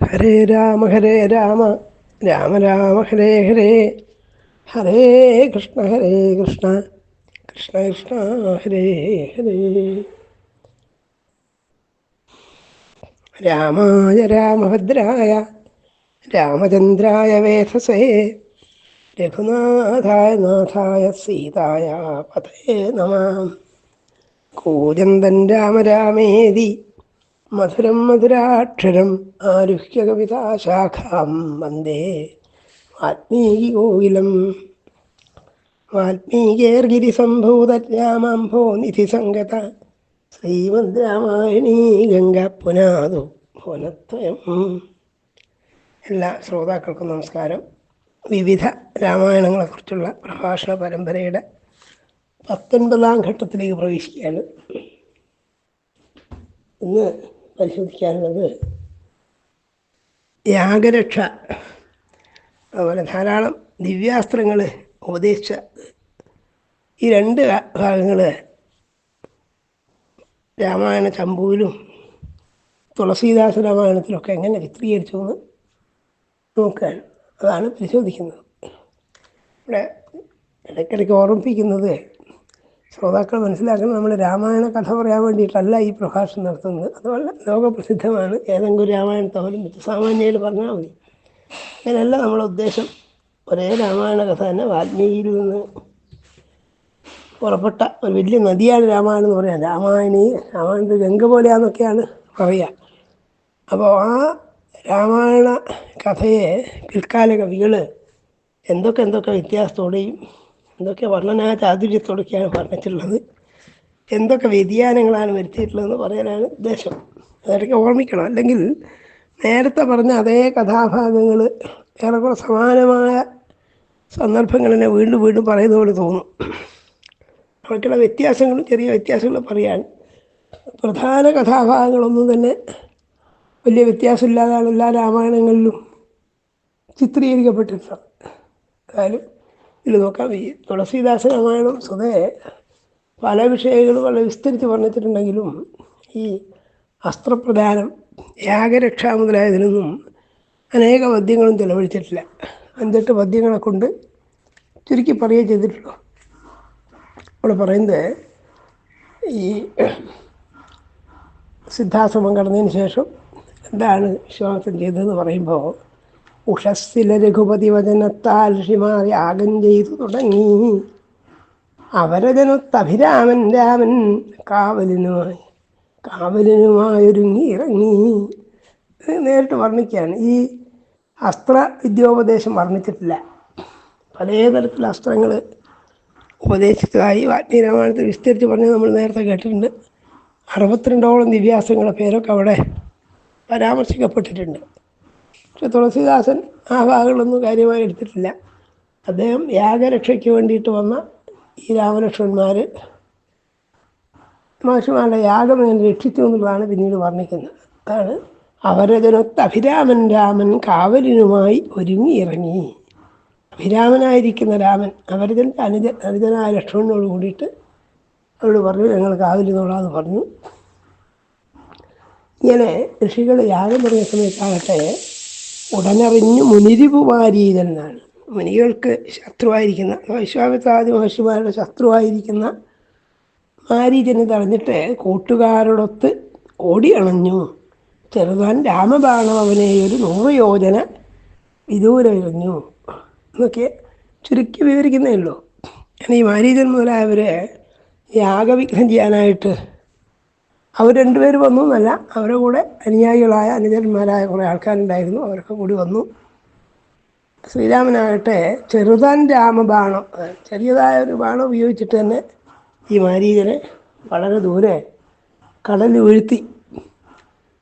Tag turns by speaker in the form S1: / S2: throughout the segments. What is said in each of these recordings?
S1: ഹരേ രാമ ഹരേ രാമ രാമ രാമ ഹരേ ഹരേ ഹരേ കൃഷ്ണ ഹരേ കൃഷ്ണ കൃഷ്ണ കൃഷ്ണ ഹരേ ഹരേ. രാമായ രാമഭദ്രായ രാമചന്ദ്രായ വേധസേ രഘുനാഥായ നാഥായ സീതായ പതേ നമ. കൂജന്തൻ രാമ രാമേതി മധുരം മധുരാക്ഷരം ആരുഹ്യ കവിതാശാഖാം വന്ദേ. വാൽമീകികോകിലം വാൽമീകേർഗിരിസംഭൂതരാമാംഭോ നിധിസംഗത. ശ്രീമദ് രാമായണീ ഗംഗ പുനാതു ഭുവനത്വയം എല്ലാ ശ്രോതാക്കൾക്കും നമസ്കാരം. വിവിധ രാമായണങ്ങളെക്കുറിച്ചുള്ള പ്രഭാഷണ പരമ്പരയുടെ പത്തൊൻപതാം ഘട്ടത്തിലേക്ക് പ്രവേശിക്കുകയാണ്. ഇന്ന് പരിശോധിക്കാനുള്ളത് യാഗരക്ഷ അതുപോലെ ധാരാളം ദിവ്യാസ്ത്രങ്ങൾ ഉപദേശിച്ച ഈ രണ്ട് ഭാഗങ്ങൾ രാമായണ ചമ്പുവിലും തുളസീദാസ രാമായണത്തിലൊക്കെ എങ്ങനെ ചിത്രീകരിച്ചു എന്ന് നോക്കാൻ അതാണ് പരിശോധിക്കുന്നത്. ഇവിടെ ഇടയ്ക്കിടയ്ക്ക് ഓർമ്മിപ്പിക്കുന്നത് ശ്രോതാക്കൾ മനസ്സിലാക്കണം നമ്മൾ രാമായണ കഥ പറയാൻ വേണ്ടിയിട്ടല്ല ഈ പ്രഭാഷണം നടത്തുന്നത്. അതുപോലെ ലോകപ്രസിദ്ധമാണ്. ഏതെങ്കിലും രാമായണത്തോലും സാമാന്യയിൽ പറഞ്ഞാൽ മതി. അങ്ങനെയല്ല നമ്മുടെ ഉദ്ദേശം. ഒരേ രാമായണ കഥ തന്നെ വാൽമീകിയിൽ നിന്ന് പുറപ്പെട്ട ഒരു വലിയ നദിയാണ് രാമായണം എന്ന് പറയാം. രാമായണി രാമായണത്തിൽ ഗംഗ പോലെയാന്നൊക്കെയാണ് പറയുക. അപ്പോൾ ആ രാമായണ കഥയെ പിൽക്കാല കവികൾ എന്തൊക്കെ എന്തൊക്കെ വ്യത്യാസത്തോടെയും എന്തൊക്കെ വർണനാ ചാതുര്യത്തോടൊക്കെയാണ് പറഞ്ഞിട്ടുള്ളത്. എന്തൊക്കെ വ്യതിയാനങ്ങളാണ് വരുത്തിയിട്ടുള്ളതെന്ന് പറയാനാണ് ഉദ്ദേശം. അതൊക്കെ ഓർമ്മിക്കണം. അല്ലെങ്കിൽ നേരത്തെ പറഞ്ഞ അതേ കഥാഭാഗങ്ങൾ ഏറെക്കുറെ സമാനമായ സന്ദർഭങ്ങളിനെ വീണ്ടും വീണ്ടും പറയുന്ന പോലെ തോന്നും. അവർക്കുള്ള വ്യത്യാസങ്ങളും ചെറിയ വ്യത്യാസങ്ങളും പറയാൻ പ്രധാന കഥാഭാഗങ്ങളൊന്നും തന്നെ വലിയ വ്യത്യാസമില്ലാതാണ് എല്ലാ രാമായണങ്ങളിലും ചിത്രീകരിക്കപ്പെട്ടിട്ടുള്ളത്. എന്തായാലും ഇതിൽ നോക്കാം. ഈ തുളസീദാസ രാമായണം സ്വതേ പല വിഷയങ്ങളും വളരെ വിസ്തരിച്ച് പറഞ്ഞിട്ടുണ്ടെങ്കിലും ഈ അസ്ത്രപ്രധാനം യാഗരക്ഷ മുതലായതിനൊന്നും അനേക പദ്യങ്ങളും ചെലവഴിച്ചിട്ടില്ല അഞ്ചെട്ട് പദ്യങ്ങളെ കൊണ്ട് ചുരുക്കി പറയുകയും ചെയ്തിട്ടുള്ളൂ. ഇവിടെ പറയുന്നത് ഈ സിദ്ധാശ്രമം കടന്നതിന് ശേഷം എന്താണ് വിശ്വാസം ചെയ്തതെന്ന് പറയുമ്പോൾ ഉഷസ്സിലെ രഘുപതി വചനത്താൽ ഋഷിമാർ യാഗം ചെയ്തു തുടങ്ങി. അവരജനത്തഭിരാമൻ രാമൻ കാവലിനുമായി കാവലിനുമായൊരുങ്ങി ഇറങ്ങി. നേരിട്ട് വർണിക്കുകയാണ്. ഈ അസ്ത്ര വിദ്യോപദേശം വർണിച്ചിട്ടില്ല. പലതരത്തിലുള്ള അസ്ത്രങ്ങൾ ഉപദേശിച്ചതായി വാഗ്നീരാമായണത്തിൽ രാമായണത്തിൽ വിസ്തരിച്ച് പറഞ്ഞ് നമ്മൾ നേരത്തെ കേട്ടിട്ടുണ്ട്. അറുപത്തിരണ്ടോളം ദിവ്യാസ്ത്രങ്ങളുടെ പേരൊക്കെ അവിടെ പരാമർശിക്കപ്പെട്ടിട്ടുണ്ട്. പക്ഷെ തുളസീദാസൻ ആ ഭാഗങ്ങളൊന്നും കാര്യമായി എടുത്തിട്ടില്ല. അദ്ദേഹം യാഗരക്ഷയ്ക്ക് വേണ്ടിയിട്ട് വന്ന ഈ രാമലക്ഷ്മണന്മാർ മാഷുമാരുടെ യാഗം എങ്ങനെ രക്ഷിച്ചു എന്നുള്ളതാണ് പിന്നീട് വർണിക്കുന്നത്. അതാണ് അവരതിനൊത്ത് അഭിരാമൻ രാമൻ കാവലിനുമായി ഒരുങ്ങി ഇറങ്ങി അഭിരാമനായിരിക്കുന്ന രാമൻ അവരജന്റെ അനുജ അനുജനായ ലക്ഷ്മണനോട് കൂടിയിട്ട് അവരോട് പറഞ്ഞു ഞങ്ങൾ കാവലിനോളാന്ന് പറഞ്ഞു. ഇങ്ങനെ ഋഷികൾ യാഗം തുടങ്ങിയ സമയത്താകട്ടെ ഉടനറിഞ്ഞു മുനിരിപു എന്നാണ് മുനികൾക്ക് ശത്രുവായിരിക്കുന്ന വൈശ്വാമിത്രാദി മഹർഷിമാരുടെ ശത്രുവായിരിക്കുന്ന മാരീജനെ തടഞ്ഞിട്ട് കൂട്ടുകാരോടൊത്ത് ഓടി അണഞ്ഞു ചെറുതാൻ രാമബാണം അവനെ ഒരു നൂറ് യോജന എന്നൊക്കെ ചുരുക്കി വിവരിക്കുന്നേ ഉള്ളൂ. ഈ മാരീജൻ മുതലായവരെ യാഗവിഘ്നം ചെയ്യാനായിട്ട് അവർ രണ്ടുപേർ വന്നു എന്നല്ല അവരുടെ കൂടെ അനുയായികളായ അനുജന്മാരായ കുറേ ആൾക്കാരുണ്ടായിരുന്നു അവരൊക്കെ കൂടി വന്നു. ശ്രീരാമനാകട്ടെ ചെറുതാൻ രാമബാണം ചെറിയതായ ഒരു ബാണം ഉപയോഗിച്ചിട്ട് തന്നെ ഈ മാരീകനെ വളരെ ദൂരെ കടലിൽ വീഴ്ത്തി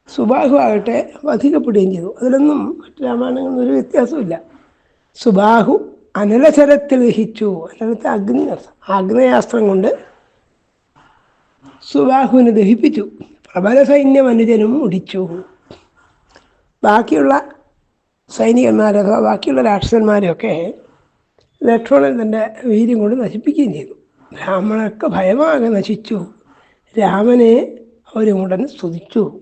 S1: സുബാഹു ആകട്ടെ വധിക്കപ്പെടുകയും ചെയ്തു. അതിലൊന്നും മറ്റു രാമായണങ്ങളിൽ ഒരു വ്യത്യാസമില്ല സുബാഹു അനലചരത്തിൽ ദഹിച്ചു അനലത്തെ അഗ്നി ആഗ്നേയാസ്ത്രം കൊണ്ട് സുബാഹുവിനെ ദഹിപ്പിച്ചു. പ്രബല സൈന്യം അനുജനും മുടിച്ചു. ബാക്കിയുള്ള സൈനികന്മാരെ അഥവാ ബാക്കിയുള്ള രാക്ഷസന്മാരെയൊക്കെ ലക്ഷ്മണൻ തന്റെ വീര്യം കൊണ്ട് നശിപ്പിക്കുകയും ചെയ്തു. ബ്രാഹ്മണർക്ക് ഭയമാകെ നശിച്ചു. രാമനെ അവരുടൻ സ്തുതിച്ചു.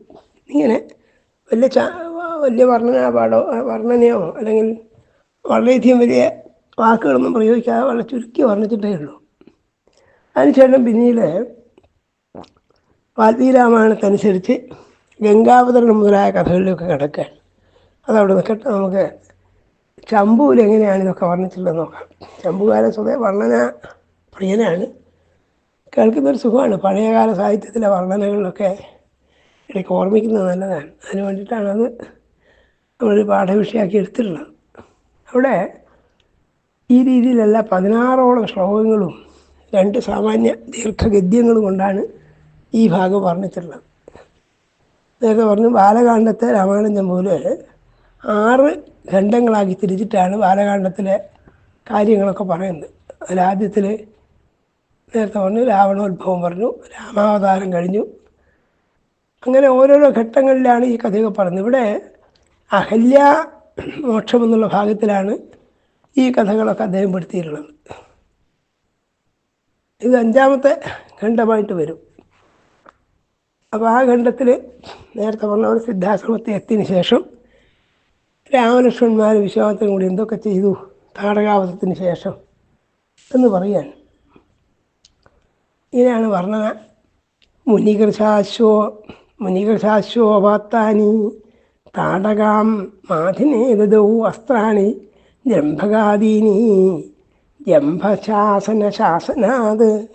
S1: ഇങ്ങനെ വലിയ ച വലിയ വർണനാപാടോ വർണനയോ അല്ലെങ്കിൽ വളരെയധികം വലിയ വാക്കുകളൊന്നും പ്രയോഗിക്കാതെ വളരെ ചുരുക്കി വർണിച്ചിട്ടേ ഉള്ളൂ. അതിനുശേഷം പിന്നീട് വാൽമീകി രാമായണത്തനുസരിച്ച് ഗംഗാവതരണം മുതലായ കഥകളിലൊക്കെ കിടക്കുകയാണ് അതവിടെ നിൽക്കട്ടെ നമുക്ക് ചമ്പുവിൽ എങ്ങനെയാണ് ഇതൊക്കെ വർണിച്ചിട്ടുള്ളത് നോക്കാം. ചമ്പുകാരൻ സ്വതേ വർണന പ്രിയനാണ്. കേൾക്കുന്നൊരു സുഖമാണ്. പഴയകാല സാഹിത്യത്തിലെ വർണനകളിലൊക്കെ ഇടയ്ക്ക് ഓർമ്മിക്കുന്നത് നല്ലതാണ്. അതിന് വേണ്ടിയിട്ടാണ് അത് നമ്മൾ പാഠവിഷയമാക്കി എടുത്തിട്ടുള്ളത്. അവിടെ ഈ രീതിയിലല്ല പതിനാറോളം ശ്ലോകങ്ങളും രണ്ട് സാമാന്യ ദീർഘഗദ്യങ്ങളും കൊണ്ടാണ് ഈ ഭാഗം പറഞ്ഞിട്ടുള്ളത് നേരത്തെ പറഞ്ഞു ബാലകാണ്ഡത്തെ രാമായണം ചമ്പൂൽ ആറ് ഖണ്ഡങ്ങളാക്കി തിരിച്ചിട്ടാണ് ബാലകാണ്ഡത്തിലെ കാര്യങ്ങളൊക്കെ പറയുന്നത്. അതിലാദ്യത്തിൽ നേരത്തെ പറഞ്ഞു രാവണോത്ഭവം പറഞ്ഞു രാമാവതാരം കഴിഞ്ഞു. അങ്ങനെ ഓരോരോ ഘട്ടങ്ങളിലാണ് ഈ കഥയൊക്കെ പറയുന്നത്. ഇവിടെ അഹല്യ മോക്ഷം എന്നുള്ള ഭാഗത്തിലാണ് ഈ കഥകളൊക്കെ അദ്ദേഹം പെടുത്തിയിട്ടുള്ളത്. ഇത് അഞ്ചാമത്തെ ഖണ്ഡമായിട്ട് വരും. അപ്പോൾ ആ ഖണ്ഡത്തിൽ നേരത്തെ പറഞ്ഞ പോലെ സിദ്ധാശ്രമത്തിൽ എത്തിയതിന് ശേഷം രാമലക്ഷ്മണന്മാർ വിശ്വാസത്തിനും കൂടി എന്തൊക്കെ ചെയ്തു? താടകാവധത്തിന് ശേഷം എന്ന് പറയാൻ. ഇങ്ങനെയാണ് വർണന. മുനികൃശാശ്വോ മുനികൃശാശ്വോപാത്താനി താടകാം മാധിനേതൗ അസ്ത്രാണി ജംഭകാദീനി ജംഭശാസന ശാസനാത്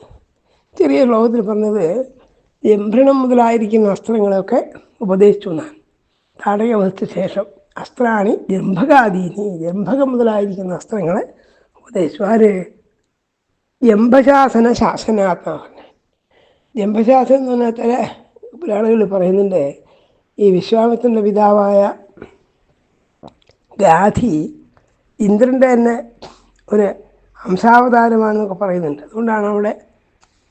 S1: ചെറിയ ലോകത്തിൽ പറഞ്ഞത് ജംഭൃണം മുതലായിരിക്കുന്ന അസ്ത്രങ്ങളൊക്കെ ഉപദേശിച്ചു എന്നാണ്. താടക വധിച്ച ശേഷം അസ്ത്രാണി ജംഭകാദീനി ജംഭകം മുതലായിരിക്കുന്ന അസ്ത്രങ്ങളെ ഉപദേശിച്ചു. ആര്? ജംഭശാസന ശാസനാത്മാവാണ് ജംഭശാസനം എന്ന് പറഞ്ഞാൽ ചില പുരാണങ്ങളിൽ പറയുന്നുണ്ട് ഈ വിശ്വാമിത്രന്റെ പിതാവായ ഗാധി ഇന്ദ്രന്റെ തന്നെ ഒരു അംശാവതാരമാണെന്നൊക്കെ പറയുന്നുണ്ട്. അതുകൊണ്ടാണ് അവിടെ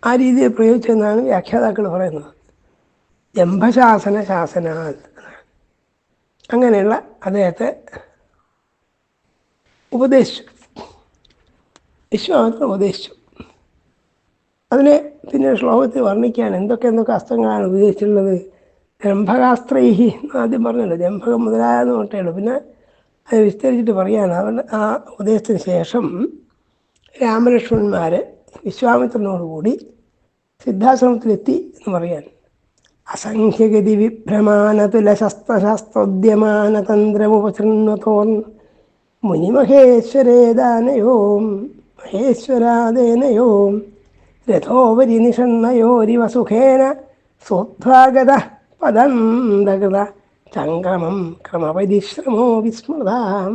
S1: ആ രീതിയിൽ പ്രയോഗിച്ചെന്നാണ് വ്യാഖ്യാതാക്കൾ പറയുന്നത്. ജംഭശാസന ശാസന അങ്ങനെയുള്ള അദ്ദേഹത്തെ ഉപദേശിച്ചു. വിശ്വാമിത്രൻ ഉപദേശിച്ചു. അതിനെ പിന്നെ ശ്ലോകത്തിൽ വർണിക്കാൻ എന്തൊക്കെ എന്തൊക്കെ അസ്ത്രങ്ങളാണ് ഉപയോഗിച്ചിട്ടുള്ളത്? ജംഭകാസ്ത്രൈഹി എന്ന് ആദ്യം പറഞ്ഞല്ലോ. ജംഭകം മുതലായെന്ന് പറഞ്ഞിട്ടുള്ളൂ പിന്നെ അത് വിസ്തരിച്ചിട്ട് പറയാണ് അവൻ ആ ഉപദേശത്തിന് ശേഷം രാമലക്ഷ്മണന്മാർ വിശ്വാമിത്രനോടുകൂടി സിദ്ധാശ്രമത്തിലെത്തി എന്ന് പറയാൻ. അസംഖ്യഗതി വിഭ്രമാനതുലശസ്ത്രശാസ്ത്രോദ്യമാനതന്ത്രമുപശൃണ്വതോൻ മുനിമഹേശ്വരേദാനയോം മഹേശ്വരാദേനയോം രഥോപരി നിഷണ്ണയോരിവ സുഖേന സ്വധ്വാഗത പദന്തകൃത ചംക്രമം ക്രമപരിശ്രമോ വിസ്മൃതാം.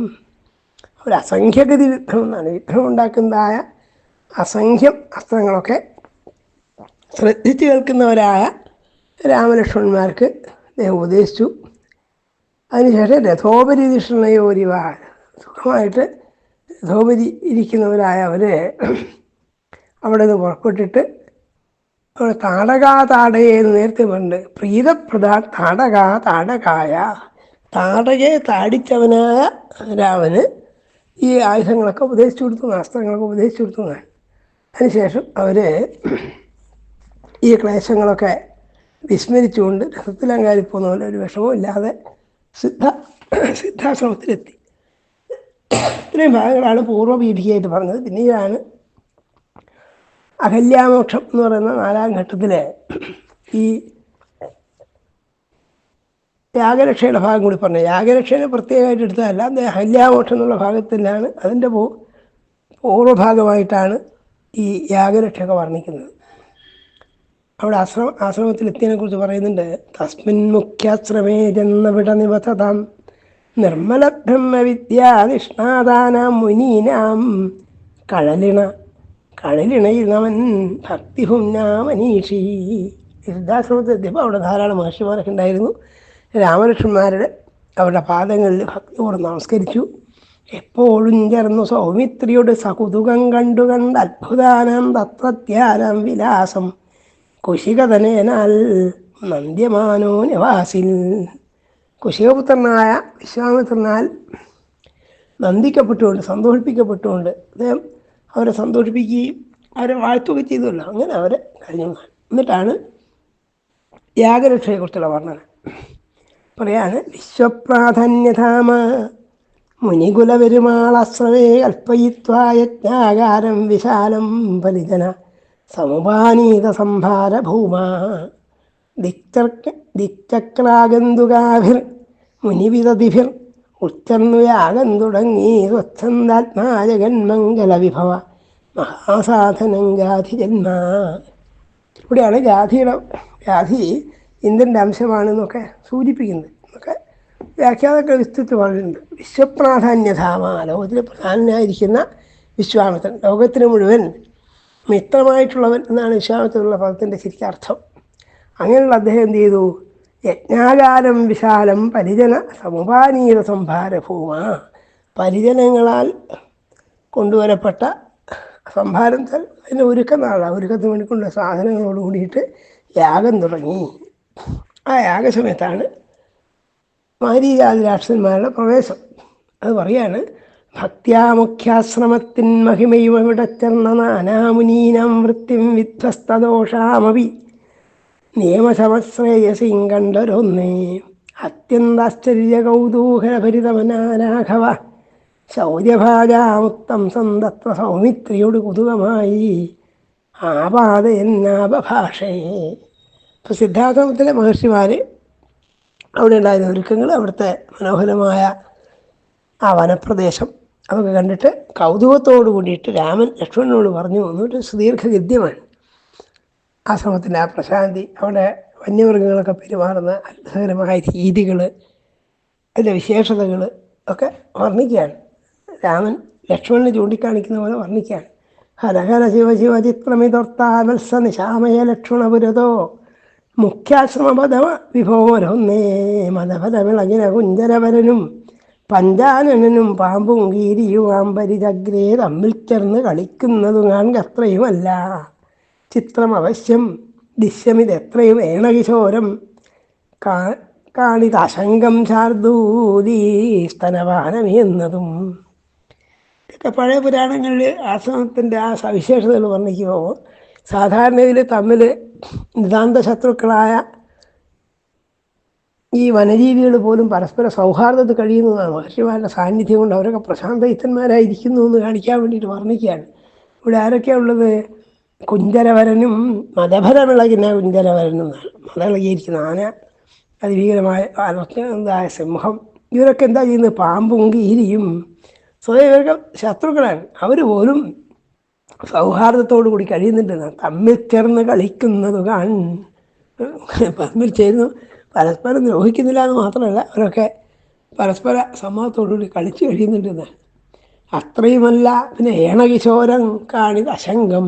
S1: ഒരു അസംഖ്യഗതി വിഭ്രമം എന്നാണ് വിഭ്രമം ഉണ്ടാക്കുന്നതായ അസംഖ്യം അസ്ത്രങ്ങളൊക്കെ ശ്രദ്ധിച്ച് കേൾക്കുന്നവരായ രാമലക്ഷ്മണന്മാർക്ക് അദ്ദേഹം ഉപദേശിച്ചു. അതിനുശേഷം രഥോപരി ദിഷണയോരിവ സുഖമായിട്ട് രഥോപരി ഇരിക്കുന്നവരായ അവരെ അവിടെ നിന്ന് പുറപ്പെട്ടിട്ട് അവിടെ താടകാ താടകയെ എന്ന് നേരത്തെ പറഞ്ഞിട്ട് പ്രീതപ്രധാ താടകാ താടകായ. താടകയെ താടിച്ചവനായ രാമന് ഈ ആയുധങ്ങളൊക്കെ ഉപദേശിച്ചു കൊടുത്തു അസ്ത്രങ്ങളൊക്കെ ഉപദേശിച്ചു കൊടുത്തു അതിനുശേഷം അവർ ഈ ക്ലേശങ്ങളൊക്കെ വിസ്മരിച്ചുകൊണ്ട് രഥത്തിലങ്കാരി പോകുന്ന പോലെ ഒരു വിഷമവും ഇല്ലാതെ സിദ്ധ സിദ്ധാശ്രമത്തിലെത്തി. ഇത്രയും ഭാഗങ്ങളാണ് പൂർവപീഠികയായിട്ട് പറഞ്ഞത്. പിന്നീടാണ് അഹല്യാമോക്ഷം എന്ന് പറയുന്ന നാലാം ഘട്ടത്തിലെ ഈ യാഗരക്ഷയുടെ ഭാഗം കൂടി പറഞ്ഞു യാഗരക്ഷേനെ പ്രത്യേകമായിട്ട് എടുത്തതല്ല അഹല്യാമോക്ഷം എന്നുള്ള ഭാഗത്തിലാണ് അതിന്റെ പൂർവഭാഗമായിട്ടാണ് ഈ യാഗരക്ഷയൊക്കെ വർണിക്കുന്നത്. അവിടെ ആശ്രമ ആശ്രമത്തിൽ എത്തിയതിനെ കുറിച്ച് പറയുന്നുണ്ട് തസ്മിൻ മുഖ്യാശ്രമേ ജന്മവിട നിവസതാം നിർമ്മല ബ്രഹ്മവിദ്യാനിഷ്ണാതാനാം മുനീനാം കഴലിണ കഴലിണയിൽ നവൻ ഭക്തിഹുന്നാമനീഷി സിദ്ധാശ്രമത്തിൽ എത്തിയപ്പോൾ അവിടെ ധാരാളം മഹർഷിമാരൊക്കെ ഉണ്ടായിരുന്നു. രാമലക്ഷ്മന്മാരുടെ അവരുടെ പാദങ്ങളിൽ ഭക്തിയോട് നമസ്കരിച്ചു. എപ്പോഴും ചേർന്നു സൗമിത്രിയുടെ സകുതുകം കണ്ടു കണ്ട് അത്ഭുതാനം തത്വത്യാനം വിലാസം. കുശികതനേനാൽ നന്ദ്യമാനോ നിവാസിൽ. കുശികപുത്രനായ വിശ്വാമിത്രനാൽ നന്ദിക്കപ്പെട്ടുകൊണ്ട് സന്തോഷിപ്പിക്കപ്പെട്ടുകൊണ്ട് അദ്ദേഹം അവരെ സന്തോഷിപ്പിക്കുകയും അവരെ വാഴ്ത്തുക ചെയ്തല്ലോ അങ്ങനെ അവരെ കഴിഞ്ഞു. എന്നിട്ടാണ് യാഗരക്ഷയെക്കുറിച്ചുള്ള വർണന. പറയാണ് വിശ്വപ്രാധാന്യധാമ. മുനികുലപെരുമാളശ്രവേ അല്പയിത്വായജ്ഞാകാരം വിശാലം ബലിജന സമുപാനീത സംഭാര ഭൂമാ ദിക്ചക്ര ദിക്ചക്രാഗന്തുകാഭിർ മുനിവിതതിഭിർ ഉച്ചന്നു യാഗം തുടങ്ങി സ്വച്ഛന്ദാത്മാജഗന്മംഗല വിഭവ മഹാസാധനം ഗാധി ജന്മ ഇവിടെയാണ് ഗാധിയുടെ ഗാധി ഇന്ദ്രന്റെ അംശമാണെന്നൊക്കെ സൂചിപ്പിക്കുന്നത്. എന്നൊക്കെ വ്യാഖ്യാതൊക്കെ വിസ്തൃത്ത് പറഞ്ഞിട്ടുണ്ട്. വിശ്വപ്രാധാന്യധാമ ലോകത്തിലെ പ്രധാനനായിരിക്കുന്ന വിശ്വാമിത്രൻ. ലോകത്തിന് മുഴുവൻ മിത്രമായിട്ടുള്ളവൻ എന്നാണ് വിശ്വാമിത്രനുള്ള പദത്തിന്റെ ശരിക്കർത്ഥം. അങ്ങനെയുള്ള അദ്ദേഹം എന്ത് ചെയ്തു? യജ്ഞാകാരം വിശാലം പരിജന സമുപാനീത സംഭാര ഭൂമ പരിജനങ്ങളാൽ കൊണ്ടുവരപ്പെട്ട സംഭാരം അതിന്റെ ഒരുക്കം നാളാണ് ഒരുക്കത്തിന് വേണ്ടിക്കൊണ്ട സാധനങ്ങളോട് കൂടിയിട്ട് യാഗം തുടങ്ങി. ആ യാഗസമയത്താണ് മാരീജാതി രാക്ഷസന്മാരുടെ പ്രവേശം. അത് പറയാണ് ഭക്യാമുഖ്യാശ്രമത്തിൻ മഹിമയും അവിടെ ചേർന്ന നാനാമുനീനാം വൃത്തിം വിധ്വസ്തദോഷാമവി നിയമശമശ്രേയസിം കണ്ടൊരൊന്നേ. അത്യന്താശ്ചര്യ കൗതൂഹലഭരിതമനാരാഘവ ശൗര്യഭാജാമുക്തം സന്തത്വ സൗമിത്രിയോട് കുതുകമായി. ആപാതയെന്നാപഭാഷേ ഇപ്പോൾ സിദ്ധാർത്ഥത്തിലെ മഹർഷിമാർ അവിടെ ഉണ്ടായിരുന്ന ഒരുക്കങ്ങൾ അവിടുത്തെ മനോഹരമായ ആ വനപ്രദേശം അതൊക്കെ കണ്ടിട്ട് കൗതുകത്തോടു കൂടിയിട്ട് രാമൻ ലക്ഷ്മണനോട് പറഞ്ഞു എന്നിട്ട് സുദീർഘ ഗദ്യമാണ് ആ ശ്രമത്തിന്റെ ആ പ്രശാന്തി അവിടെ വന്യമൃഗങ്ങളൊക്കെ പെരുമാറുന്ന അത്ഭുതകരമായ രീതികൾ അതിന്റെ വിശേഷതകൾ ഒക്കെ വർണിക്കുകയാണ്. രാമൻ ലക്ഷ്മണനെ ചൂണ്ടിക്കാണിക്കുന്ന പോലെ വർണിക്കുകയാണ്. ഹരഹര ശിവ ശിവ ചിത്രമിതൊർത്താമത്സ നിശാമയ ലക്ഷ്മണപുരതോ മുഖ്യാശ്രമപദ വിഭോരൊന്നേ മതപദമിളകിന കുഞ്ചരവരനും പഞ്ചാനനും പാമ്പും കീരിയുമാം പരിചഗ്രേ തമ്മിൽ ചേർന്ന് കളിക്കുന്നതു കാണത്രയുമല്ല ചിത്രം അവശ്യം ദിശ്യമിതെത്രയും ഏണകിശോരം. കാ കാണിതാശങ്കം ശാർദൂലീ സ്തനപാനമെന്നതും ഇതൊക്കെ പഴയ പുരാണങ്ങളിൽ ആശ്രമത്തിന്റെ ആ സവിശേഷതകൾ വർണിക്കുമ്പോൾ സാധാരണ ഇതിൽ തമ്മിൽ നിതാന്ത ശത്രുക്കളായ ഈ വനജീവികൾ പോലും പരസ്പര സൗഹാർദ്ദത്തിൽ കഴിയുന്നതാണ്. മഹർഷിമാരുടെ സാന്നിധ്യം കൊണ്ട് അവരൊക്കെ പ്രശാന്തയുത്തന്മാരായിരിക്കുന്നു എന്ന് കാണിക്കാൻ വേണ്ടിയിട്ട് വർണിക്കുകയാണ്. ഇവിടെ ആരൊക്കെയാണ് ഉള്ളത്? കുഞ്ചരവരനും മതഭരമിളകിന കുഞ്ചരവരനും എന്നാണ്. മതമിളകിയിരിക്കുന്ന ആന അതിഭീകരമായ എന്തായ സിംഹം ഇവരൊക്കെ എന്താ ചെയ്യുന്നത്? പാമ്പും കീരിയും സ്വയം ഇവരൊക്കെ ശത്രുക്കളാണ്. അവർ പോലും സൗഹാർദ്ദത്തോടു കൂടി കഴിയുന്നുണ്ട്. തമ്മിൽ ചേർന്ന് കളിക്കുന്നത് കാൺ തമ്മിൽ ചേർന്ന് പരസ്പരം ദ്രോഹിക്കുന്നില്ല എന്ന് മാത്രമല്ല അവരൊക്കെ പരസ്പര സമൂഹത്തോടുകൂടി കളിച്ചു കഴിയുന്നുണ്ടെന്ന് അത്രയുമല്ല പിന്നെ ഏണകിശോരം കാണിത് അശങ്കം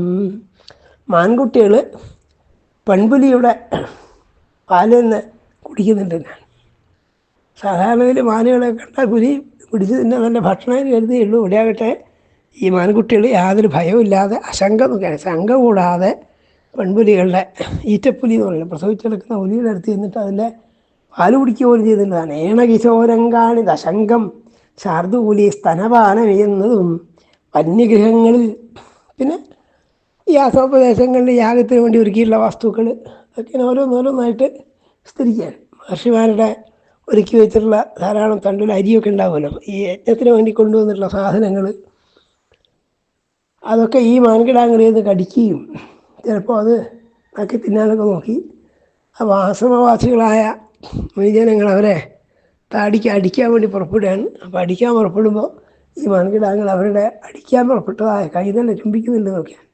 S1: മാൻകുട്ടികൾ പെൺപുലിയുടെ പാലിൽ നിന്ന് കുടിക്കുന്നുണ്ടെന്ന് സാധാരണയിൽ മാനുകളെ കണ്ടാൽ പുലി പിടിച്ച് തന്നെ നല്ല ഭക്ഷണം കരുതിയുള്ളൂ ഇവിടെ ആകട്ടെ ഈ മാൻകുട്ടികൾ യാതൊരു ഭയവുമില്ലാതെ അശങ്ക ശങ്ക കൂടാതെ പെൺപുലികളുടെ ഈറ്റപ്പുലി എന്ന് പറയുന്നത് പ്രസവിച്ചെടുക്കുന്ന പുലിയുടെ അടുത്ത് ചെന്നിട്ട് അതിന്റെ പാൽ കുടിക്കുക പോലും ചെയ്തിട്ടുള്ളതാണ്. ഏണകിശോരങ്കാണി ദശങ്കം ശാർദൂലി സ്തനപാനം ചെയ്യുന്നതും വന്യഗൃഹങ്ങളിൽ പിന്നെ ഈ ആശ്രമപ്രദേശങ്ങളിൽ യാഗത്തിന് വേണ്ടി ഒരുക്കിയിട്ടുള്ള വസ്തുക്കൾ അതൊക്കെ ഓരോന്നോരോന്നായിട്ട് സ്ഥിരിക്കുകയാണ് മഹർഷിമാരുടെ ഒരുക്കി വെച്ചിട്ടുള്ള ധാരാളം തണ്ടിൽ അരിയൊക്കെ ഉണ്ടാവുമല്ലോ. ഈ യജ്ഞത്തിന് വേണ്ടി കൊണ്ടുവന്നിട്ടുള്ള സാധനങ്ങൾ അതൊക്കെ ഈ മാൻകിടാങ്ങളിൽ നിന്ന് കടിക്കുകയും ചിലപ്പോൾ അത് ആക്കി തിന്നാനൊക്കെ നോക്കി. അപ്പോൾ ആശ്രമവാസികളായ മുനിജനങ്ങൾ അവരെ താടിക്ക് അടിക്കാൻ വേണ്ടി പുറപ്പെടുകയാണ്. അപ്പോൾ അടിക്കാൻ പുറപ്പെടുമ്പോൾ ഈ മാൻകിടാങ്ങൾ അവരുടെ അടിക്കാൻ പുറപ്പെട്ടതായ കൈതന്നെ ചുംബിക്കുന്നുണ്ട് നോക്കിയാൽ.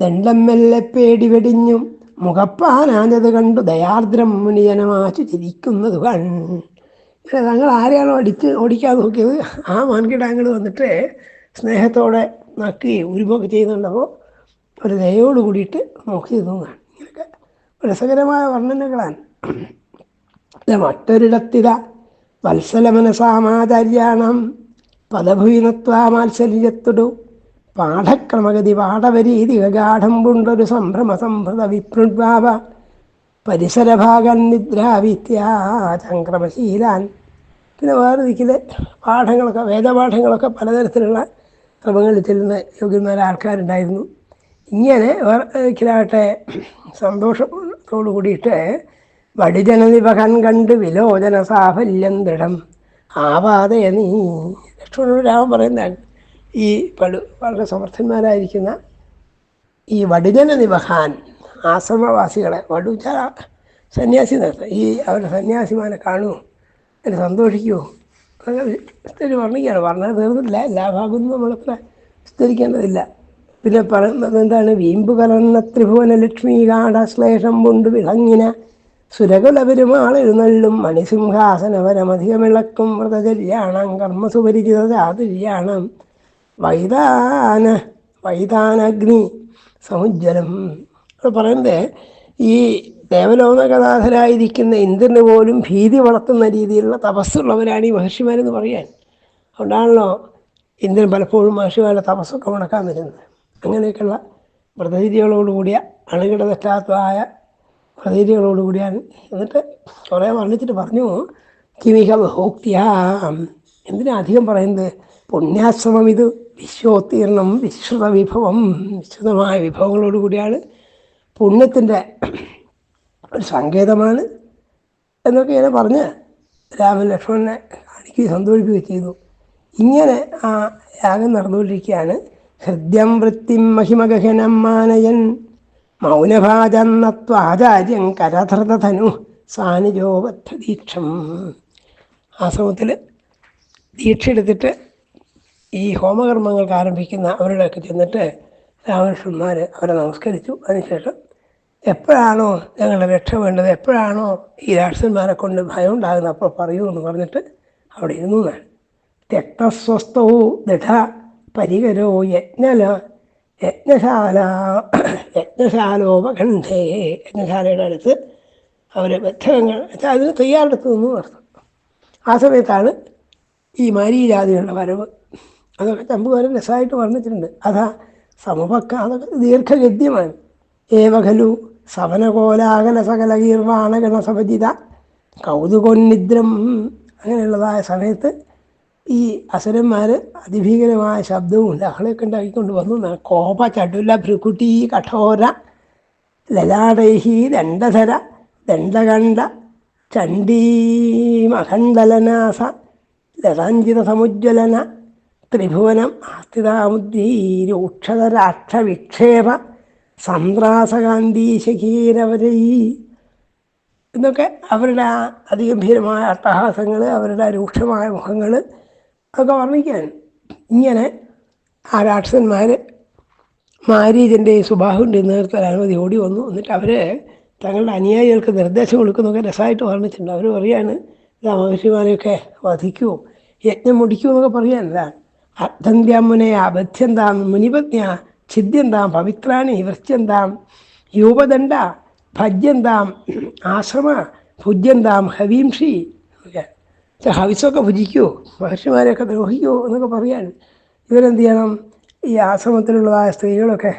S1: ദണ്ഡം മെല്ലെ പേടി വെടിഞ്ഞും മുഖപ്പാനാഞ്ഞത് കണ്ടു ദയാർദ്രം മുനിജനമാച്ചു ചിരിക്കുന്നത് കൺ. തങ്ങൾ ആരെയാണോ അടിച്ച് ഓടിക്കാൻ നോക്കിയത്? ആ മാൻകിടാങ്ങൾ വന്നിട്ട് സ്നേഹത്തോടെ നക്കുകയും ഉരുമൊക്കെ ചെയ്യുന്നുണ്ടപ്പോൾ ഒരു ദയോട് കൂടിയിട്ട് നോക്കി നിന്നതാണ്. ഇങ്ങനെയൊക്കെ രസകരമായ വർണനകളാണ്. ഇത് മറ്റൊരിടത്തിത വത്സലമനസാമാചാര്യാണം പദഭുവിനത്വാമാത്സല്യത്തൊടു പാഠക്രമഗതി പാഠവരീതി ഗഗാഠം പുണ്ടൊരു സംഭ്രമ സംഭൃത വിപ്രുഡ്വാവ പരിസരഭാഗൻ നിദ്രാവിത്യാചംക്രമശീലാൻ പിന്നെ വേറെ ദിക്കിലെ പാഠങ്ങളൊക്കെ വേദപാഠങ്ങളൊക്കെ പലതരത്തിലുള്ള ക്രമങ്ങളിൽ ചെല്ലുന്ന യോഗ്യന്മാരായ ആൾക്കാരുണ്ടായിരുന്നു. ഇങ്ങനെ വേറെ ദിക്കിലാകട്ടെ സന്തോഷത്തോടു കൂടിയിട്ട് വടിജനനിവഹൻ കണ്ട് വിലോചന സാഫല്യം ദൃഢം. ആവാതെ നീ ലക്ഷ്മണോട് രാമൻ പറയുന്നതാണ് ഈ പടു വളരെ സമർത്ഥന്മാരായിരിക്കുന്ന ഈ വടുജന നിവഹാൻ ആശ്രമവാസികളെ വടുജ സന്യാസി നിർത്തം ഈ അവരുടെ സന്യാസിമാരെ കാണുമോ എന്നെ സന്തോഷിക്കുമോ അതൊക്കെ വിസ്തരി വർണിക്കുകയാണ് പറഞ്ഞാൽ തീർന്നില്ല. എല്ലാ നമ്മളത്ര വിസ്തരിക്കേണ്ടതില്ല. പിന്നെ പറയുന്നത് എന്താണ്? വീമ്പ് കലർന്ന ത്രിഭുവന ലക്ഷ്മി കാടശ്ലേഷം കൊണ്ട് വിളങ്ങിന സുരകുല പെരുമാൾ എഴുന്നള്ളും മണിസിംഹാസനവരമധികമിളക്കും വ്രതചര്യാണം കർമ്മസുപരിചിത ചാതുര്യാണം വൈതാന വൈതാനഗ്നി സമുജ്വലം പറയുന്നത് ഈ ദേവലോകനാഥരായിരിക്കുന്ന ഇന്ദ്രന് പോലും ഭീതി വളർത്തുന്ന രീതിയിലുള്ള തപസ്സുള്ളവരാണ് ഈ മഹർഷിമാരെന്ന് പറയാൻ. അതുകൊണ്ടാണല്ലോ ഇന്ദ്രൻ പലപ്പോഴും മഹർഷിമാരുടെ തപസ്സൊക്കെ ഉണക്കാൻ വരുന്നത്. അങ്ങനെയൊക്കെയുള്ള വ്രതരീതികളോടുകൂടിയ അണുകിട തെറ്റാത്തതായ വ്രതരീതികളോടുകൂടിയാണ് എന്നിട്ട് കുറേ വർണിച്ചിട്ട് പറഞ്ഞു കിമിക ബഹോക്തിയാം എന്തിനാ അധികം പറയുന്നത്? പുണ്യാശ്രമം ഇത് വിശ്വോത്തീർണം വിശ്രുത വിഭവം വിശ്രുതമായ വിഭവങ്ങളോടുകൂടിയാണ് പുണ്യത്തിന്റെ ഒരു സങ്കേതമാണ് എന്നൊക്കെ ഇങ്ങനെ പറഞ്ഞ് രാമൻ ലക്ഷ്മണനെ കാണിക്കുകയും സന്തോഷിക്കുകയും ചെയ്തു. ഇങ്ങനെ ആ യാഗം നടന്നുകൊണ്ടിരിക്കുകയാണ്. ഹൃദ്യം വൃത്തിം മഹിമഗഹനം മാനയൻ. മൗനഭാജന്നത്വാചാര്യം കരധൃതധനു സാനിജോബദ്ധ ദീക്ഷം. ആശ്രമത്തിൽ ദീക്ഷ എടുത്തിട്ട് ഈ ഹോമകർമ്മങ്ങൾക്ക് ആരംഭിക്കുന്ന അവരുടെയൊക്കെ ചെന്നിട്ട് രാമകൃഷ്ണന്മാർ അവരെ നമസ്കരിച്ചു. അതിനുശേഷം എപ്പോഴാണോ ഞങ്ങളുടെ രക്ഷ വേണ്ടത് എപ്പോഴാണോ ഈ രാക്ഷസന്മാരെ കൊണ്ട് ഭയം ഉണ്ടാകുന്നത് അപ്പോൾ പറയൂ എന്ന് പറഞ്ഞിട്ട് അവിടെ ഇരുന്നു എന്നാണ് രക്തസ്വസ്ഥവും ദൃഢ പരികരോ യജ്ഞല യജ്ഞശാല യജ്ഞശാലോപഖണ്ഡേ യജ്ഞശാലയുടെ അടുത്ത് അവർ ബദ്ധകങ്ങൾ വെച്ചാൽ അതിന് തയ്യാറെടുത്ത് നിന്നു നടത്തും ആ സമയത്താണ് ഈ മാരീജാതികളുടെ വരവ്. അതൊക്കെ ചമ്പുകാരൻ രസമായിട്ട് വർണിച്ചിട്ടുണ്ട്. അതാ സമപക്ക അതൊക്കെ ദീർഘഗദ്യമാണ്. ഏവഖലു സവനകോലാകല സകല ഗീർവാണഗണ സഭജിത കൗതുകൊന്നിദ്രം അങ്ങനെയുള്ളതായ സമയത്ത് ഈ അസുരന്മാർ അതിഭീകരമായ ശബ്ദവും ലഹളയൊക്കെ ഉണ്ടാക്കിക്കൊണ്ട് വന്നു. കോപ ചടുല ഭ്രുക്കുട്ടി കഠോര ലലാടൈഹി ദണ്ഡധര ദണ്ഡകണ്ഡ ചണ്ഡീമഖണ്ഡലനാസ ലതാഞ്ചിത സമുജ്വലന ത്രിഭുവനം ആസ്തിതാമുദ്രീരൂക്ഷതരാക്ഷവിക്ഷേപ സന്ത്രാസകാന്തീശകീരവരൈ എന്നൊക്കെ അവരുടെ ആ അതിഗംഭീരമായ അട്ടഹാസങ്ങൾ അവരുടെ രൂക്ഷമായ മുഖങ്ങൾ അതൊക്കെ വർണിക്കാൻ ഇങ്ങനെ ആ രാക്ഷസന്മാർ മാരീജന്റെയും സുബാഹുവിന്റെയും നേതൃത്വത്തിൽ അനുമതി ഓടി വന്നു. എന്നിട്ട് അവർ തങ്ങളുടെ അനുയായികൾക്ക് നിർദ്ദേശം കൊടുക്കുന്നൊക്കെ രസമായിട്ട് വർണിച്ചിട്ടുണ്ട്. അവർ പറയാണ് ഇതാ മഹർഷിമാരെയൊക്കെ വധിക്കുമോ യജ്ഞം മുടിക്കുമോ എന്നൊക്കെ പറയാനല്ല അർത്ഥന്ത്യാമുനെ ഛിദ്യന്താം പവിത്രാണി വൃത്യന്താം യൂപദണ്ഡ ഭജ്യന്താം ആശ്രമ ഭുജ്യന്താം ഹവീംഷി. ഹവിസൊക്കെ ഭുജിക്കൂ മഹർഷിമാരെയൊക്കെ ദ്രോഹിക്കൂ എന്നൊക്കെ പറയാൻ ഇവരെന്ത് ചെയ്യണം? ഈ ആശ്രമത്തിലുള്ളതായ സ്ത്രീകളൊക്കെ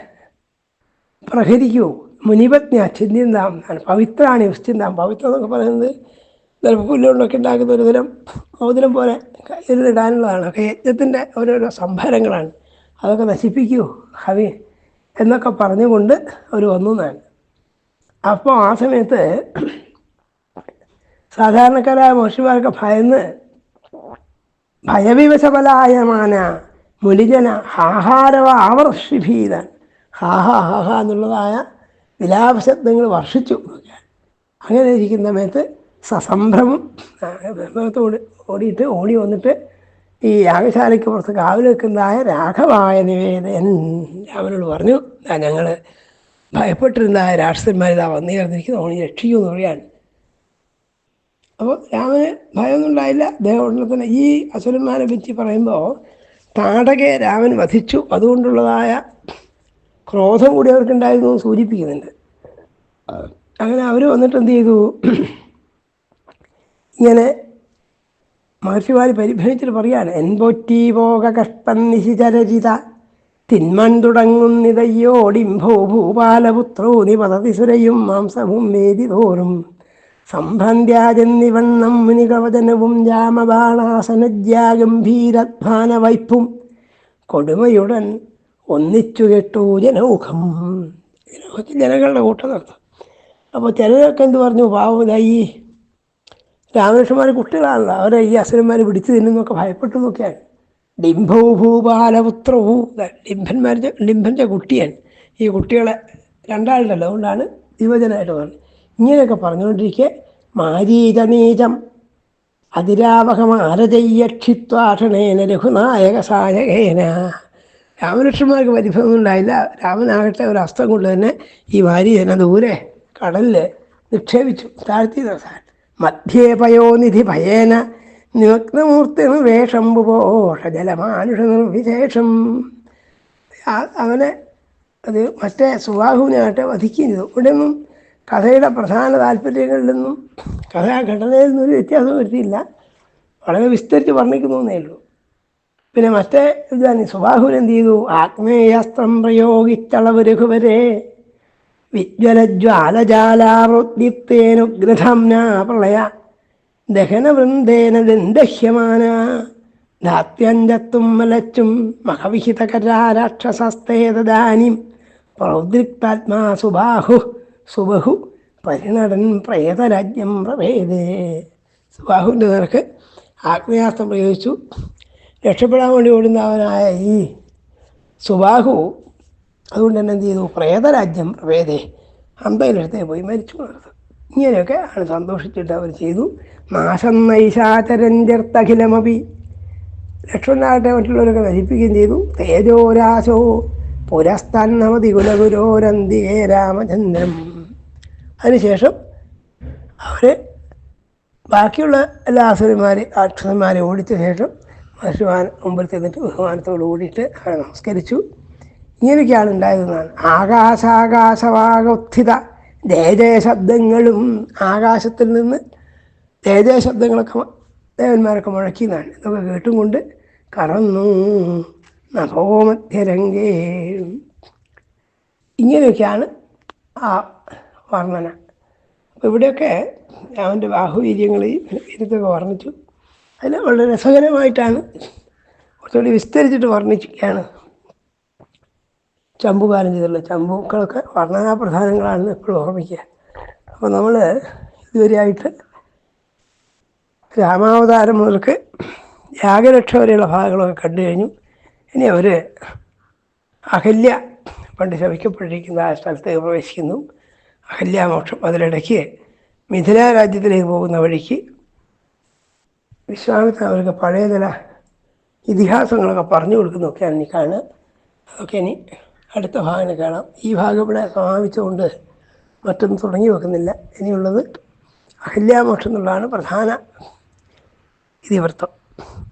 S1: പ്രഹരിക്കൂ. മുനിപത്നി ചിന്തിന്താം പവിത്രാണി ഉസ്തിന്താം പവിത്രം എന്നൊക്കെ പറയുന്നത് ദർഭപുല്ലുകൊണ്ടൊക്കെ ഉണ്ടാക്കുന്ന ഒരു തരം മോതിരം പോലെ ഇതിലിടാനുള്ളതാണ് ഒക്കെ യജ്ഞത്തിന്റെ ഓരോരോ സംഭാരങ്ങളാണ് അതൊക്കെ നശിപ്പിക്കൂ ഹവി എന്നൊക്കെ പറഞ്ഞുകൊണ്ട് അവർ വന്നു എന്നാണ് അപ്പോൾ ആ സമയത്ത് സാധാരണക്കാരായ മോശിമാരൊക്കെ ഭയന്ന് ഭയവിവശബലായമാന മുലിജന ഹാഹാരവ ആവർഷിഭീതൻ. ഹാഹ ഹാഹ എന്നുള്ളതായ വിലാപശബ്ദങ്ങൾ വർഷിച്ചു. അങ്ങനെ ഇരിക്കുന്ന സമയത്ത് സസംഭ്രമം ഓടിയിട്ട് ഓടി വന്നിട്ട് ഈ യാഗശാലയ്ക്ക് പുറത്ത് കാവൽ വെക്കുന്നതായ രാഘവായ നിവേദൻ രാമനോട് പറഞ്ഞു ഞങ്ങൾ ഭയപ്പെട്ടിരുന്നതായ രാക്ഷസന്മാർ ഇതാ വന്നു ചേർന്നിരിക്കുന്നു ഓണി രക്ഷിക്കുമെന്ന് പറയാണ് അപ്പോൾ രാമന് ഭയമൊന്നും ഉണ്ടായില്ല തന്നെ ഈ അസുരന്മാരെ പറ്റി പറയുമ്പോൾ താടകെ രാമൻ വധിച്ചു. അതുകൊണ്ടുള്ളതായ ക്രോധം കൂടി അവർക്കുണ്ടായിരുന്നു സൂചിപ്പിക്കുന്നുണ്ട്. അങ്ങനെ അവർ വന്നിട്ട് എന്ത് ചെയ്തു? ഇങ്ങനെ മഹർഷിമാർ പരിഭ്രമിച്ചിട്ട് പറയാണ് എൻപൊറ്റി പോക കഷ്ടം നിശിചരചിത തിന്മൺ തുടങ്ങുന്നിതയ്യോടിംഭോ ഭൂപാലപുത്രോ നിപതതി സുരയും മാംസവും വേദി തോറും. സംഭ്രന്ത്യാജന്നിവണ്ണം മുനികവചനവും രാമബാണാസനജ്യാഗംഭീരധ്വാന വൈപ്പും കൊടുമയുടൻ ഒന്നിച്ചു കെട്ടു ജനൗഖം. ജനങ്ങളുടെ കൂട്ടം നടത്തും. അപ്പോൾ ചിലരൊക്കെ എന്ത് പറഞ്ഞു പാവം രാമകൃഷ്ണന്മാർ കുട്ടികളാണല്ലോ. അവരെ ഈ അസുരന്മാർ പിടിച്ചു തിന്നുന്നൊക്കെ ഭയപ്പെട്ടു നോക്കിയാണ് ഡിംഭവും ഭൂപാലപുത്രവും ഡിംഭന്മാർ ഡിംഭന്റെ കുട്ടിയാണ് ഈ കുട്ടികളെ രണ്ടാളുണ്ടല്ലോ. അതുകൊണ്ടാണ് യുവജനായിട്ട് പറഞ്ഞത്. ഇങ്ങനെയൊക്കെ പറഞ്ഞുകൊണ്ടിരിക്കെ മാരീചനീചം അതിരാവഹമാരജയ്യക്ഷിത്വാഷണേന രഘുനായക സായകേന രാമലക്ഷ്മന്മാർക്ക് പരിഭവം ഉണ്ടായില്ല രാമനാകട്ടെ ഒരു അസ്ത്രം കൊണ്ട് തന്നെ ഈ വാരീജനെ ദൂരെ കടലിൽ നിക്ഷേപിച്ചു. താഴ്ത്തി നിർത്താൻ മധ്യേ പയോനിധി ഭയേന നിമഗ്നമൂർത്തി വേഷം പുപോഷ ജലമാനുഷ നിർവിശേഷം അവനെ അത് മറ്റേ സുബാഹുവിനായിട്ട് വധിക്കുകയും ചെയ്തു ഇവിടെ ഒന്നും കഥയുടെ പ്രധാന താല്പര്യങ്ങളിൽ നിന്നും കഥാഘടനയിൽ നിന്നും ഒരു വ്യത്യാസം വരുത്തിയില്ല. വളരെ വിസ്തരിച്ച് വർണിക്കുന്നേ ഉള്ളൂ. പിന്നെ മറ്റേ ഇതാണ് സുബാഹുവിനെന്ത് ചെയ്തു? ആഗ്നേയാസ്ത്രം പ്രയോഗിച്ചളവ് രഘുവരെ വിജ്വലജ്വാലജാലാവൃദ്ധിത്തേനുഗ്രഥംന പ്രളയ. ദഹനവൃന്ദേന ദന്തഹ്യമാന ധാത്യഞ്ചത്തും മലച്ചും മഹവിഹിതകരാരാക്ഷസസ്തേതദാനിം. പ്രൗദ്രിക്താത്മാ സുബാഹു സുബഹു പരിണടൻ പ്രേതരാജ്യം പ്രവേദേ സുബാഹുവിന്റെ നേർക്ക് ആഗ്നേയാസ്ത്രം പ്രയോഗിച്ചു. രക്ഷപ്പെടാൻ വേണ്ടി ഓടുന്നവനായ ഈ സുബാഹു അതുകൊണ്ട് തന്നെ എന്ത് ചെയ്തു? പ്രേതരാജ്യം പ്രവേദേ അമ്പയിലെടുത്തേ പോയി മരിച്ചു എന്നുള്ളത് ഇങ്ങനെയൊക്കെ ആണ് സന്തോഷിച്ചിട്ട് അവർ ചെയ്തു. നാശം നൈശാചരഞ്ചർത്തഖിലമപി ലക്ഷ്മണനാകട്ടെ മറ്റുള്ളവരൊക്കെ നശിപ്പിക്കുകയും ചെയ്തു. തേജോരാശോ പുരസ്തന്നമതി കുലഗുരോരന്തിയേ രാമചന്ദ്രൻ അതിനുശേഷം അവർ ബാക്കിയുള്ള എല്ലാ അസുരന്മാരെ രാക്ഷസന്മാരെ ഓടിച്ച ശേഷം ഭഗവാൻ മുമ്പിൽ ചെന്നിട്ട് ബഹുമാനത്തോട് കൂടിയിട്ട് അവരെ നമസ്കരിച്ചു. ഇങ്ങനെയൊക്കെയാണ് ഉണ്ടായതെന്നാണ് ആകാശാകാശവാഗോത്ഥിത ദേദേ ശബ്ദങ്ങളും ആകാശത്തിൽ നിന്ന് ദേദേ ശബ്ദങ്ങളൊക്കെ ദേവന്മാരൊക്കെ മുഴക്കിയെന്നാണ്. ഇതൊക്കെ കേട്ടും കൊണ്ട് കറന്നു നഭോമധ്യരംഗേ ഇങ്ങനെയൊക്കെയാണ് ആ വർണന. അപ്പോൾ ഇവിടെയൊക്കെ അവന്റെ ബാഹുവീര്യങ്ങളെയും ഇതൊക്കെ വർണിച്ചു. അതിൽ വളരെ രസകരമായിട്ടാണ് കുറച്ചുകൂടി വിസ്തരിച്ചിട്ട് വർണിക്കുകയാണ് ചമ്പുകാലം ചെയ്തിട്ടുള്ളത് ചമ്പുക്കളൊക്കെ വർണനാപ്രധാനങ്ങളാണെന്ന് എപ്പോഴും ഓർമ്മിക്കുക. അപ്പോൾ നമ്മൾ ഇതുവരെയായിട്ട് രാമാവതാരം മുതൽക്ക് യാഗരക്ഷ വരെയുള്ള ഭാഗങ്ങളൊക്കെ കണ്ടു കഴിഞ്ഞു. ഇനി അവർ അഹല്യ പണ്ട് ശവിക്കപ്പെട്ടിരിക്കുന്ന ആ സ്ഥലത്തേക്ക് പ്രവേശിക്കുന്നു. അഹല്യാമോക്ഷം അതിലിടയ്ക്ക് മിഥില രാജ്യത്തിലേക്ക് പോകുന്ന വഴിക്ക് വിശ്വാമിത്ര അവർക്ക് പഴയ ചില ഇതിഹാസങ്ങളൊക്കെ പറഞ്ഞു കൊടുക്കുന്നതൊക്കെയാണ് ഇനി കാണുക. അതൊക്കെ ഇനി അടുത്ത ഭാഗം കാണാം. ഈ ഭാഗം ഇവിടെ സമാപിച്ചുകൊണ്ട് മറ്റൊന്നും തുടങ്ങി വെക്കുന്നില്ല. ഇനിയുള്ളത് അഹല്യാമോക്ഷം എന്നുള്ളതാണ് പ്രധാന ഇതിവൃത്തം.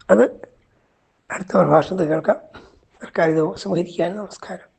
S1: അത് അടുത്ത പ്രഭാഷണത്തിൽ കേൾക്കാം. ഇത് സംഹരിക്കാൻ നമസ്കാരം.